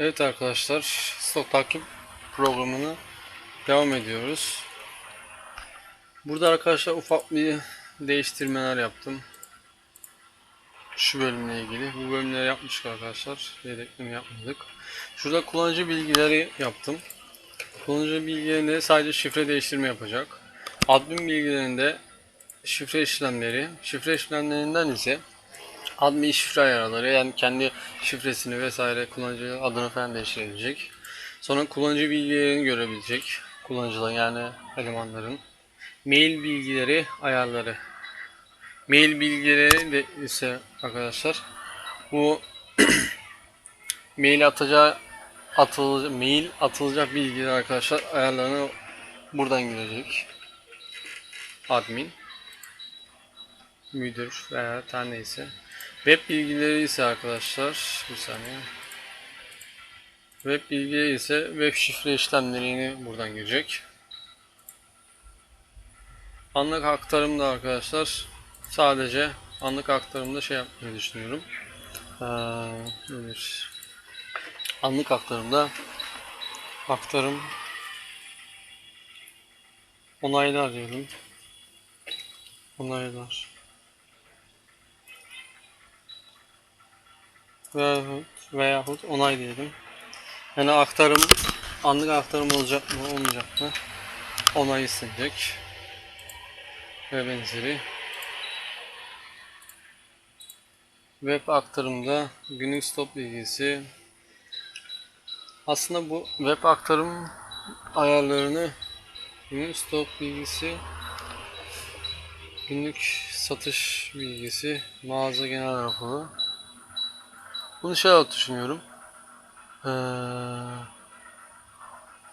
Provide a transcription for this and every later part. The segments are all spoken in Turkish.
Evet arkadaşlar, stok takip programını devam ediyoruz. Burada arkadaşlar ufak bir değiştirmeler yaptım. Şu bölümle ilgili. Bu bölümleri yapmıştık arkadaşlar. Yedekleme yapmadık. Şurada kullanıcı bilgileri yaptım. Kullanıcı bilgilerinde sadece şifre değiştirme yapacak. Admin bilgilerinde şifre işlemleri, şifre işlemlerinden ise admin şifre ayarları yani kendi şifresini vesaire kullanıcı adını falan değiştirebilecek. Sonra kullanıcı bilgilerini görebilecek. Kullanıcıların yani elemanların. Mail bilgileri ayarları. Mail bilgileri de ise arkadaşlar bu mail atacağı atılacak mail atılacak bilgiler arkadaşlar ayarlarını buradan girecek. Admin müdür veya her neyse. Web bilgileri ise arkadaşlar bir saniye. Web bilgileri ise web şifre işlemlerini buradan girecek. Anlık aktarımda arkadaşlar sadece anlık aktarımda şey yapmayı düşünüyorum. Ee? Anlık aktarımda aktarım onaylar diyelim. Onaylar. Veyahut, veyahut onay diyelim. Yani aktarım, anlık aktarım olacak mı, olmayacak mı? Onay istenecek. Ve benzeri. Web aktarımda günlük stop bilgisi. Aslında bu web aktarım ayarlarını günlük stop bilgisi günlük satış bilgisi mağaza genel raporu bunu şey olarak düşünüyorum. Ee,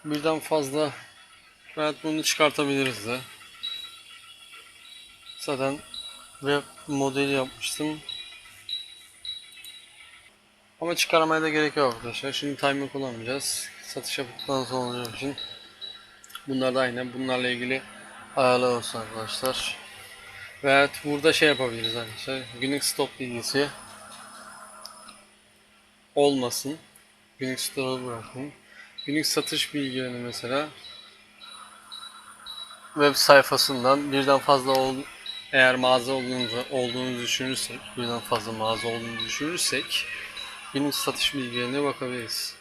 birden fazla evet bunu çıkartabiliriz de. Zaten web modeli yapmıştım. Ama çıkarmaya da gerek yok arkadaşlar. Şimdi timer kullanmayacağız. Satış yaptıktan sonra için. Bunlar da aynı. Bunlarla ilgili ayarlar olsun arkadaşlar. Ve evet, burada şey yapabiliriz arkadaşlar. Günlük stop bilgisi olmasın. Günlük store'u bırakın. Günlük satış bilgilerini mesela web sayfasından birden fazla ol, eğer mağaza olduğunu, olduğunu düşünürsek, birden fazla mağaza olduğunu düşünürsek günlük satış bilgilerine bakabiliriz.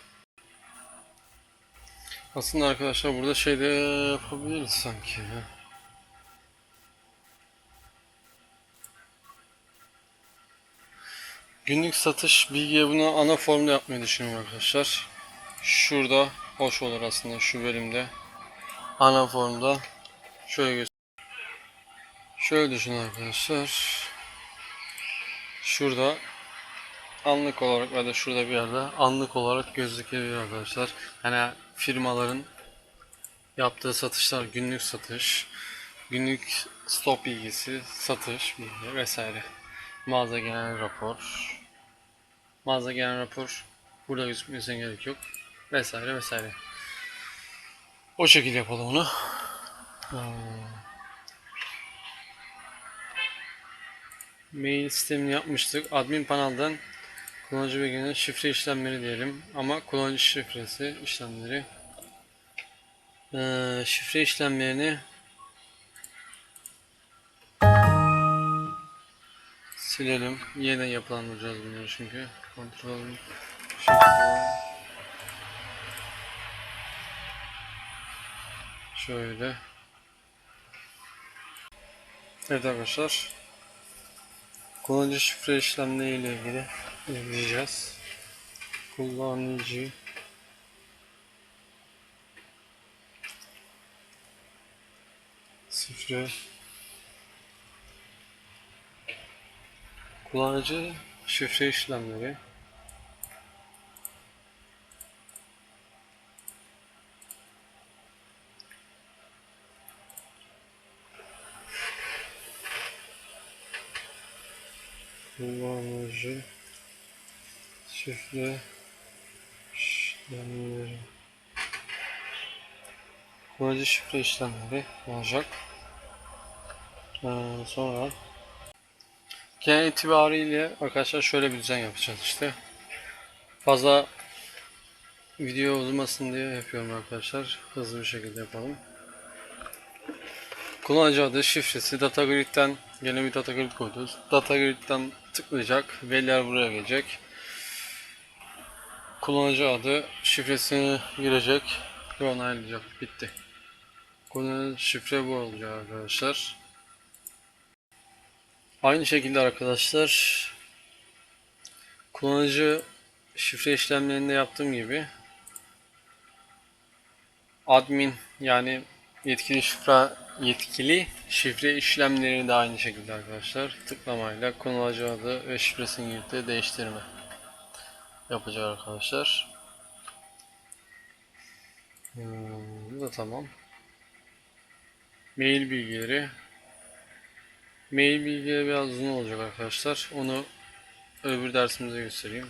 Aslında arkadaşlar burada şey de yapabiliriz sanki. ya. Günlük satış bilgiye bunu ana formda yapmayı düşünüyorum arkadaşlar. Şurada hoş olur aslında şu bölümde. Ana formda şöyle. Şöyle düşünün arkadaşlar. Şurada anlık olarak ya da şurada bir yerde anlık olarak gözükebiliyor arkadaşlar. Yani firmaların yaptığı satışlar günlük satış, günlük stop bilgisi, satış bilgi vesaire. Mağaza genel rapor. Mağaza genel rapor burada gözükmesine gerek yok. Vesaire vesaire. O şekilde yapalım onu. Hmm. Mail sistemini yapmıştık. Admin panelden kullanıcı bilgilerinin şifre işlemleri diyelim. Ama kullanıcı şifresi işlemleri. Ee, şifre işlemlerini Silelim. Yeniden yapılandıracağız bunları çünkü. Kontrol. Şöyle. Evet arkadaşlar. Kullanıcı şifre işlemleri ile ilgili izleyeceğiz. Kullanıcı şifre Kullanıcı şifre işlemleri Kullanıcı şifre işlemleri Kullanıcı şifre işlemleri olacak. Ee, sonra Genel itibariyle arkadaşlar şöyle bir düzen yapacağız işte. Fazla video uzamasın diye yapıyorum arkadaşlar. Hızlı bir şekilde yapalım. Kullanıcı adı, şifresi, data grid'den yeni bir data grid koyduk. Data grid'den tıklayacak. Veriler buraya gelecek. Kullanıcı adı, şifresini girecek ve onaylayacak. Bitti. Kullanıcı şifre bu olacak arkadaşlar. Aynı şekilde arkadaşlar kullanıcı şifre işlemlerinde yaptığım gibi admin yani yetkili şifre yetkili şifre işlemleri de aynı şekilde arkadaşlar tıklamayla kullanıcı adı ve şifresini girip de değiştirme yapacak arkadaşlar. Hmm, bu da tamam. Mail bilgileri Mail bilgileri biraz uzun olacak arkadaşlar. Onu öbür dersimizde göstereyim.